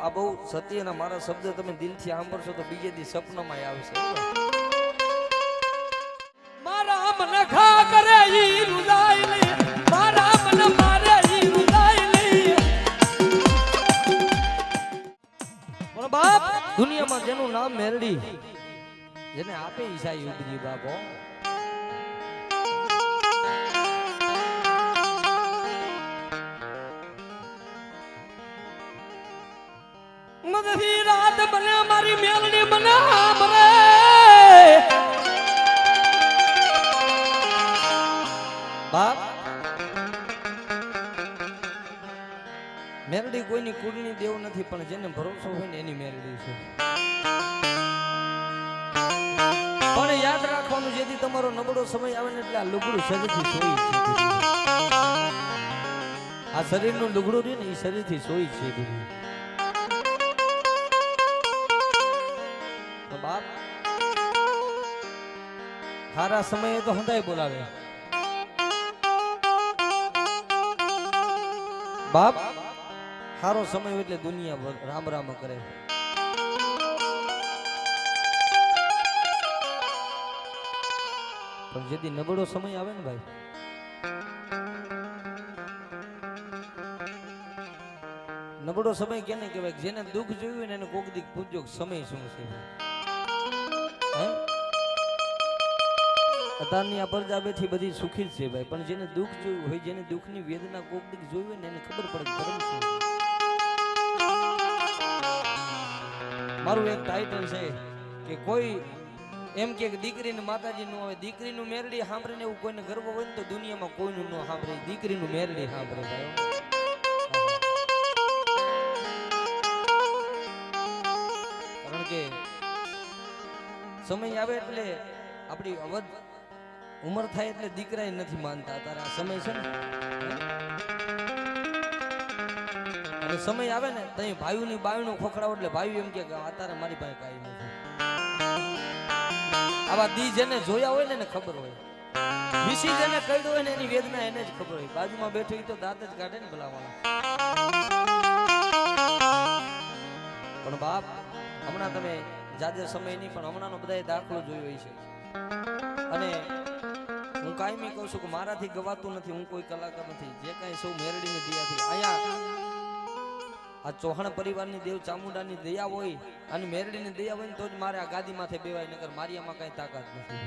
આ બહુ સત્યના મારા શબ્દ તમે દિલથી સાંભળશો તો બીજે દી સપનામાં આવશે. મારા મન ખા કરે ઈ રૂદાય લે મારા મન મારે ઈ રૂદાય લે પણ બાપ દુનિયામાં જેનું નામ મેરડી જેને આપે ઈશા યુગજી બાપો મદથી બને મારી મેલડી મેરડી કોઈની કુળની દેવ નથી, પણ જેને ભરોસો હોય ને એની મેરડી છે. પણ યાદ રાખવાનું, જેથી તમારો નબળો સમય આવે ને એટલે આ લુગડું શરીરથી સોઈ છે આ શરીરનું લુગડું રહ્યું ને, એ શરીરથી સોઈ છે સારા સમયે તો હંધાય બોલાવે. બાપ સારો સમય એટલે દુનિયા રામ રામ કરે. પણ જેથી નબળો સમય આવે ને ભાઈ? નબળો સમય કેને કહેવાય? જેને દુઃખ જોયું ને એને કોક દીક પૂછજો સમય શું છે? અત્યારની આ પરજાબેથી બધી સુખી જ છે ભાઈ, પણ જેને દુઃખ જોયું હોય, જેને દુઃખની વેદના કોક દીક હોય ને એને ખબર પડે ધર્મ છે. મારું એક ટાઇટલ છે કે કોઈ એમ કે દીકરીને માતાજી નું આવે, દીકરીનું મેરડી સાંભળીને એવું કોઈને ગર્વ હોય ને તો દુનિયામાં કોઈનું ન સાંભળે, દીકરીનું મેરડી સાંભળે કારણ કે સમય આવે એટલે આપણી અવધ ઉંમર થાય એટલે દીકરા નથી માનતા. તારા સમય છે ને? સમય આવે ને, તઈ ભાઈઓની બાયુનો ખોખડાવો એટલે ભાઈ એમ કે અત્યારે મારી પાસે કાંઈ નથી. આવા દી જેને જોયા હોય ને એને ખબર હોય. વિસી જેને કહ્યું હોય ને એની વેદના એને જ ખબર હોય. બાજુમાં બેઠો તો દાંત જ કાઢે ને ભલાવાળા પણ બાપ, હમણાં તમે જાજે સમય નહીં પણ હમણાંનો બધાએ દાખલો જોયો હોય છે અને કાયમી કહું છું કે મારાથી ગવાતું નથી, હું કોઈ કલાકાર નથી. જે કાંઈ સૌ મેરડીની દયાથી. અહીંયા આ ચૌહાણ પરિવારની દેવ ચામુંડાની દયા હોય અને મેરડીની દયા હોય તો જ મારે આ ગાદી માથે બેવાય નગર મારિયામાં કાંઈ તાકાત નથી.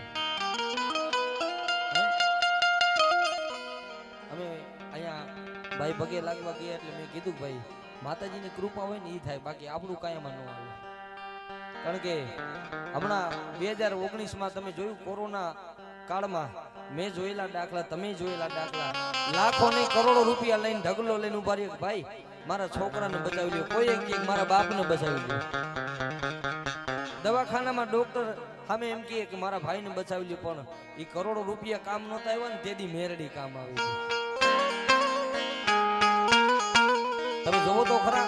અમે અહીંયા ભાઈ પગે લાગવા ગયા એટલે મેં કીધું ભાઈ, માતાજીની કૃપા હોય ને એ થાય, બાકી આપણું કાંઈ એમાં ન આવે. કારણ કે હમણાં બે હજાર ઓગણીસમાં તમે જોયું કોરોના કાળમાં મેં જોયેલા દાખલા, તમે જોયેલા દાખલા. લાખો ને કરોડો રૂપિયા લઈને ઢગલો લઈને ઊભા રહ્યો ભાઈ, મારા છોકરાને બચાવી લ્યો. કોઈ એક મારા બાપને બચાવી લ્યો. દવાખાનામાં ડોક્ટર સામે એમ કહે કે મારા ભાઈને બચાવી લ્યો, પણ એ કરોડો રૂપિયા કામ નહોતા આવ્યા ને તેથી મેરડી કામ આવી તમે જોવો તો ખરા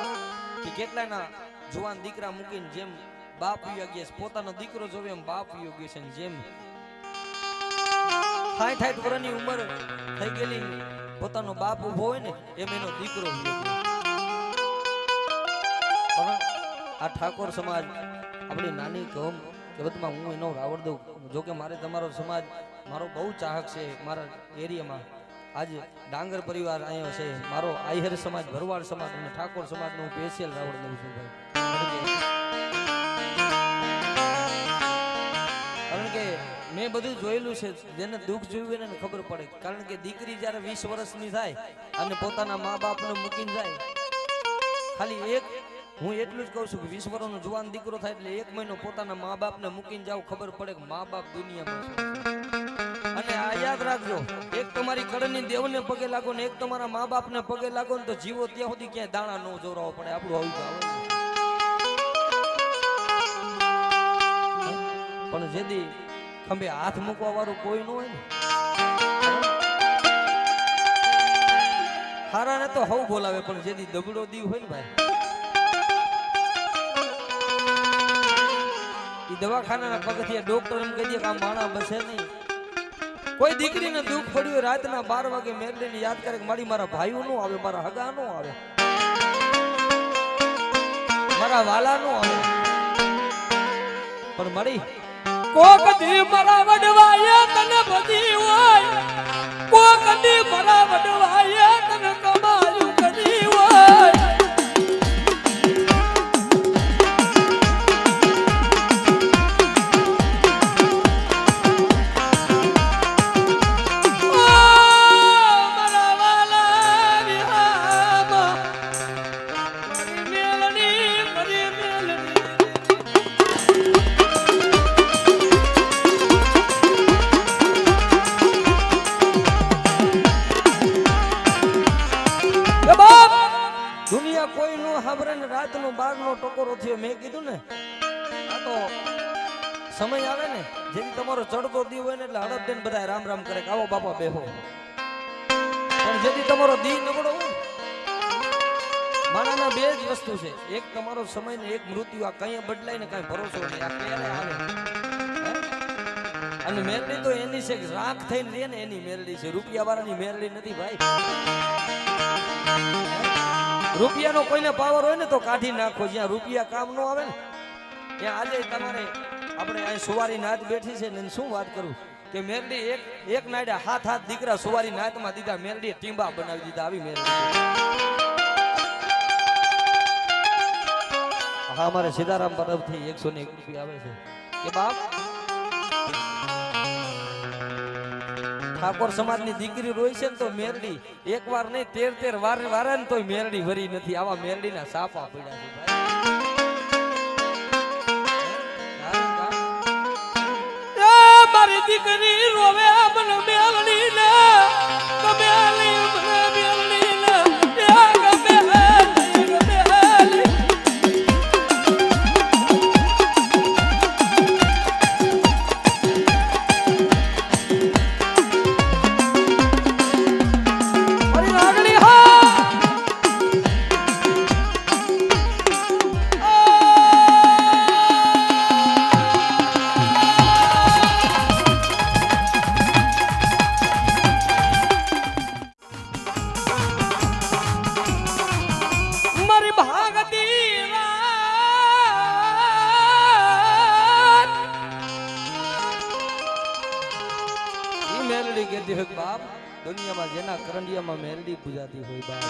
કે કેટલાના જુવાન દીકરા મૂકીને જેમ બાપ યોગ્ય પોતાનો દીકરો જોવે એમ બાપ યોગ્ય છે જેમ સાઠ સાઠ વર્ષની ઉંમર થઈ ગયેલી. પોતાનો બાપ ઊભો હોય ને એમ એનો દીકરો આ ઠાકોર સમાજ, આપણી નાની કહમ કહેવતમાં હું એનો રાવડ દઉં. જોકે મારે તમારો સમાજ, મારો બહુ ચાહક છે મારા એરિયામાં. આજે ડાંગર પરિવાર અહીંયા છે. મારો આહિર સમાજ, ભરવાડ સમાજ અને ઠાકોર સમાજનો હું સ્પેશિયલ રાવડ દઉં છું ભાઈ. મેં બધું જોયેલું છે, જેને દુઃખ જોયું એને ખબર પડે. કારણ કે દીકરી જ્યારે વીસ વર્ષની થાય અને પોતાના મા બાપને મૂકીને જાય, ખાલી એક, હું એટલું જ કહું છું કે વીસ વર્ષનો જુવાન દીકરો થાય એટલે એક મહિનો પોતાના મા બાપને મૂકીને જાવ, ખબર પડે કે મા બાપ દુનિયામાં અને આ યાદ રાખજો, એક તમારી કળની દેવને પગે લાગો ને એક તમારા મા બાપને પગે લાગો ને તો જીવો ત્યાં સુધી ક્યાંય દાણા ન જોરાવો પડે. આપણું આવું આવે પણ જેદી ખંભે હાથ મૂકવા વાળું કોઈ ન હોય ને. હારા ને તો હવ બોલાવે, પણ જેથી દબડો દીવ હોય ને ભાઈ. ઈ દવાખાનાના પગથિયા ડોક્ટર એમ કહી દે કે આ માણા બસે નહીં. કોઈ દીકરીને દુઃખ પડ્યું રાતના બાર વાગે મેરડીને યાદ કરે કે મારી મારા ભાઈઓ નો આવે, મારા હગા નો આવે. મારા વાલાનું આવે. પણ મળી કોક દી મરા વડવાય તને બધી હોય કોક દી મરા વડવાએ કીધું ને, આ તો સમય આવે ને, જેથી તમારો ચડતો દી હોય ને એટલે હડપ દઈને બધા રામ રામ કરે આવો બાપા બેહો. પણ જેથી તમારો દી નબળો હોય માણાના બે જ વસ્તુ છે. એક તમારો સમય ને એક મૃત્યુ, આ કઈ બદલાય ને કઈ ભરોસો નહીં. આ ક્યારે આવે. અને મેરડી તો એની છે રાખ થઈને રે ને એની મેરડી છે. રૂપિયા વાળાની મેરડી નથી ભાઈ. રૂપિયાનો કોઈને પાવર હોય ને તો કાઢી નાખો. જ્યાં રૂપિયા કામ નો આવે ને, ત્યાં આજે તમારે આપણે અહીં સુવારી નાત બેઠી છે ને શું વાત કરું? કે મેરડી એક એક નાડે હાથ હાથ દીકરા સુવારી નાતમાં દીધા, મેરડીએ ટીંબા બનાવી દીધા, આવી મેરડી. હા, અમારે સીતારામ તરફથી એકસો ને એક રૂપિયા આવે છે. કે બાપ ઠાકોર સમાજની દીકરી રોય છે ને તો મેરડી. એક વાર નહીં, તેર તેર વાર, વારે ને તોય મેરડી વરી નથી. આવા મેરડીના સાપા પડ્યા છે મારી દીકરી રોવે મને મેલડી કરંડિયામાં મેરડી પૂજાતી હોય બાપ.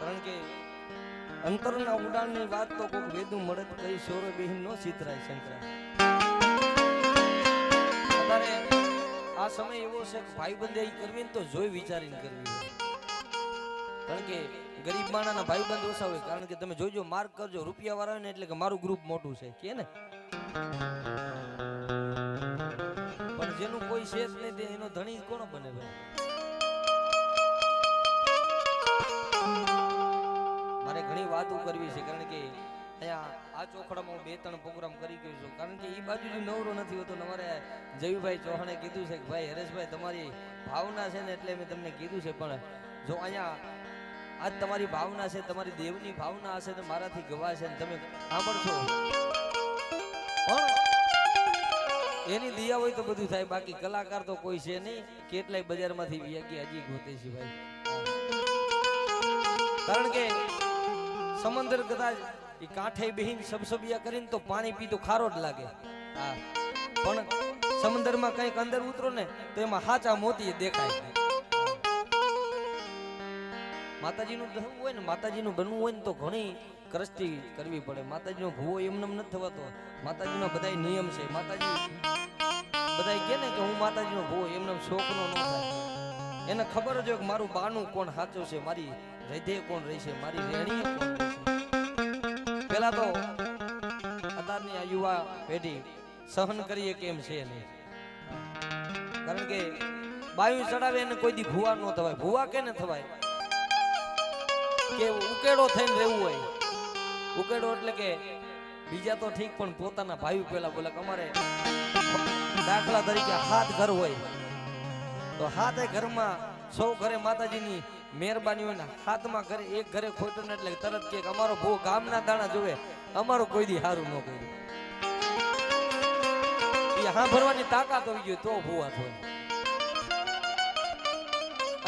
કારણ કે અંતરના ઉડાણની વાત તો કોઈ વેદું મળે તો કઈ સોરો નો ચિતરાય શંકરા આ સમય એવો છે કે ભાઈબંધાઈ કરવી ને તો જોઈ વિચારીને કરવી કારણ કે ગરીબ માણાના ભાઈબંધ ઓછા હોય. કારણ કે તમે જોજો, માર્ક કરજો, રૂપિયા વાળા હોય ને એટલે કે મારું ગ્રુપ મોટું છે. કે ને? જેનું કોઈ છે જ નહીં તે એનો ધણી કોણ બને મારે ઘણી વાતો કરવી છે, કારણ કે અહીંયા આ ચોખડામાં હું બે ત્રણ પ્રોગ્રામ કરી ગયો છું. કારણ કે એ બાજુ નવરો નથી હોતો તમારે જયુભાઈ ચૌહાણે કીધું છે કે, ભાઈ, હરેશભાઈ, તમારી ભાવના છે ને એટલે મેં તમને કીધું છે, પણ જો અહીંયા આજ તમારી ભાવના છે, તમારી દેવની ભાવના હશે તો મારાથી ગવાશે તમે સાંભળશો. એની દિયા હોય તો બધું થાય. બાકી કલાકાર તો કોઈ છે નહીં. કેટલાય બજારમાંથી વ્યાગી હજી ગોતે છે ભાઈ કારણ કે સમંદર કદાચ એ કાંઠે બેહીન સબસબિયા કરીને તો પાણી પી તો ખારો જ લાગે. હા. પણ સમંદરમાં કંઈક અંદર ઉતરો ને તો એમાં હાચા મોતી દેખાય. માતાજીનું બનવું હોય ને, માતાજીનું બનવું હોય ને તો ઘણી કરસ્તી કરવી પડે. માતાજીનો ભૂવો એમને એમ નથી થવાતો. માતાજીનો બધા નિયમ છે. માતાજી બધા કહે ને કે હું માતાજીનો ભૂવો એમને એમ શોખનો ન એને ખબર જ હોય કે મારું બાનું કોણ સાચું છે, મારી હૃદય કોણ રહેશે મારી રેણી પેલા તો અત્યારની આ યુવા પેઢી સહન કરીએ કેમ છે નહીં. કારણ કે બાયું ચડાવે એને કોઈ દી ભૂવા ન થવાય. ભૂવા કેને થવાય? કે ઉકેડો થઈને રહેવું હોય. ઉકેડો એટલે કે બીજા તો ઠીક, પણ પોતાના ભાઈ પેલા બોલે અમારે દાખલા તરીકે હાથ ઘર હોય. તો હાથે ઘરમાં સૌ ઘરે માતાજીની મહેરબાની હોય ને હાથમાં ઘરે, એક ઘરે ખોટું ને એટલે તરત કે અમારો ભૂ ગામના દાણા જોવે. અમારો કોઈ દી સારું ન કર્યું. એ હા ભરવાની તાકાત હોવી જોઈએ, તો ભૂવા થાય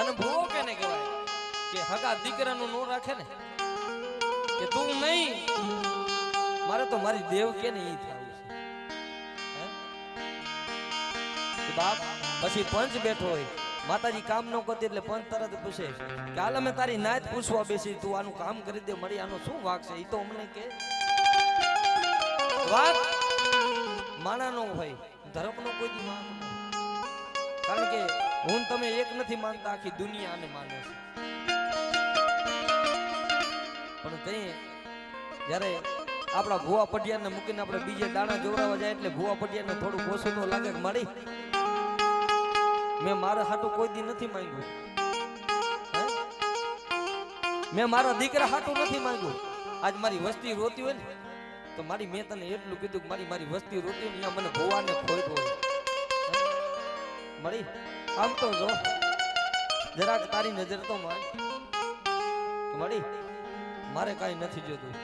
અને ભૂવો કેને કહેવાય હગા દીકરાનું ન રાખે ને કે તું નહીં. મારે તો મારી દેવ કે ને એ થવું છે બાપ, પછી પંચ બેઠો હોય. માતાજી કામ ન કરતી એટલે પંચ તરત પૂછે કે હાલ અમે તારી નાત પૂછવા બેસી, તું આનું કામ કરી દે મળી આનો શું વાક છે? એ તો અમને કે, વાક માણાનો હોય ધર્મનો કોઈ દી ન. કારણ કે હું તમે એક નથી માનતા, આખી દુનિયા આને માને છે. પણ તે જ્યારે આપણા ભુવા પટિયાને મૂકીને આપણે બીજે દાણા જોવરાવા જાય એટલે ભુવા પટિયાને થોડું ઓછું તો લાગે મારી. મેં મારા હાટું કોઈ દી નથી માંગ્યું? મેં મારા દીકરા હાટું નથી માંગ્યું. આજ મારી વસ્તી રોતી હોય ને, તો મારી મેં તને એટલું કીધું કે મારી મારી વસ્તી રોતી હોય અહીંયા મને ભુવાને ખોટ હોય? મળી આમ તો જો, જરાક તારી નજર તો માર. મળી મારે કાંઈ નથી જોતું.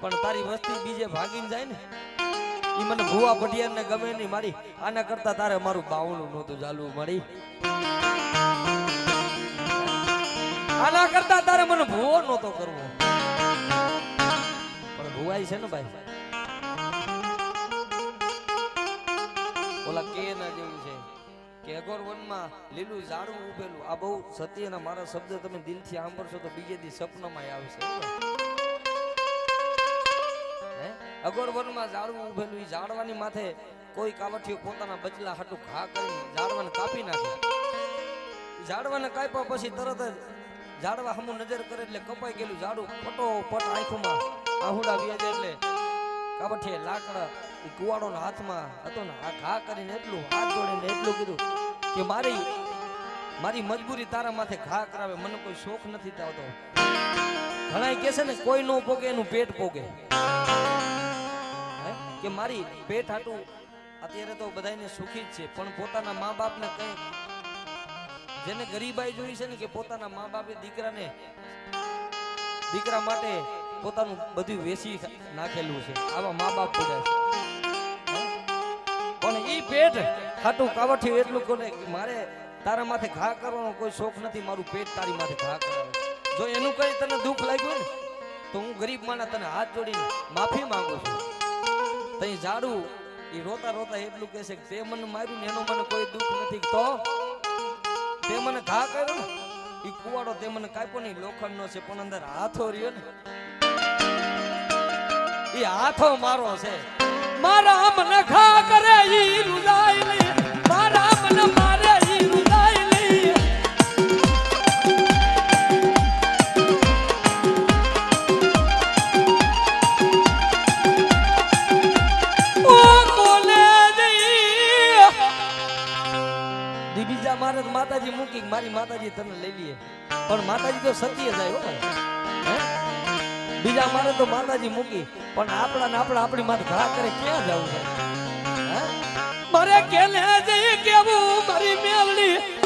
પણ તારી વસ્તી બીજે ભાગીને જાય ને એ મને ભુવા ભટિયાર ને ગમે નહીં મારી. આના કરતા તારે મારું બાવણું નહોતું ચાલવું મળી આના કરતા તારે મને ભૂવો નહોતો કરવો. પણ ભુવાઈ છે ને ભાઈ. ઓલા કે ના જેવું કે અગોર વનમાં લીલું ઝાડવું ઉભેલું, આ બહુ સત્યના મારા શબ્દ તમે દિલથી સાંભળશો તો બીજે દી સપનામાં આવશે, હો અગોર વનમાં ઝાડવું ઉભેલું એ ઝાડવાની માથે કોઈ કાવઠિયો પોતાના બચલા હાટું ઘા કરીને ઝાડવાને કાપી નાખે. ઝાડવાને કાપ્યા પછી તરત જ ઝાડવા હમું નજર કરે એટલે કપાઈ ગયેલું ઝાડું ફટોફટ આંખોમાં આહુડા વ્યાજે એટલે કાવઠીએ લાકડા ઈ કુવાડોના હાથમાં હતો ને આ ઘા કરીને એટલું હાથ જોડીને એટલું કીધું કે મારી મારી મજબૂરી તારા માથે ઘા કરાવે, મને કોઈ શોખ નથી થતો ઘણા કે છે ને, કોઈ નો પોગે, એનું પેટ હે? કે મારી પેટ હાટું અત્યારે તો બધાને સુખી જ છે, પણ પોતાના મા બાપને કઈ, જેને ગરીબાઈ જોઈ છે ને કે પોતાના મા બાપે દીકરાને, દીકરા માટે પોતાનું બધું વેચી નાખેલું છે. આવા મા બાપ બધા છે? પણ એ પેટ ખાટું કાવઠ્યું એટલું કોને મારે તારા માથે ઘા કરવાનો કોઈ શોખ નથી, મારું પેટ તારી માથે ઘા કરવાનો. જો એનું કઈ તને દુઃખ લાગ્યું ને, તો હું ગરીબ માના તને હાથ જોડીને માફી માંગુ છું. તઈ ઝાડુ એ રોતા રોતા એટલું કહે છે કે તે મને માર્યું ને એનો મને કોઈ દુઃખ નથી. તો તે મને ઘા કર્યો ને, ઈ કુવાડો તે મને કાપ્યો નહીં લોખંડનો છે, પણ અંદર હાથો રહ્યો ને. ઈ હાથો મારો છે. મારા મન ખા કરે ઈ રૂદાઈ લઈ. મારા મન મારે ઈ મારે માતાજી મૂકી મારી માતાજી તને લઈ લઈએ. પણ માતાજી તો સતી જાય હે? બીજા મારે તો માતાજી મૂકી. પણ આપણા ને આપણા આપણી માથે ઘા કરે ક્યાં જવું છે? મારે કેને જઈ કેવું મારી મેવડી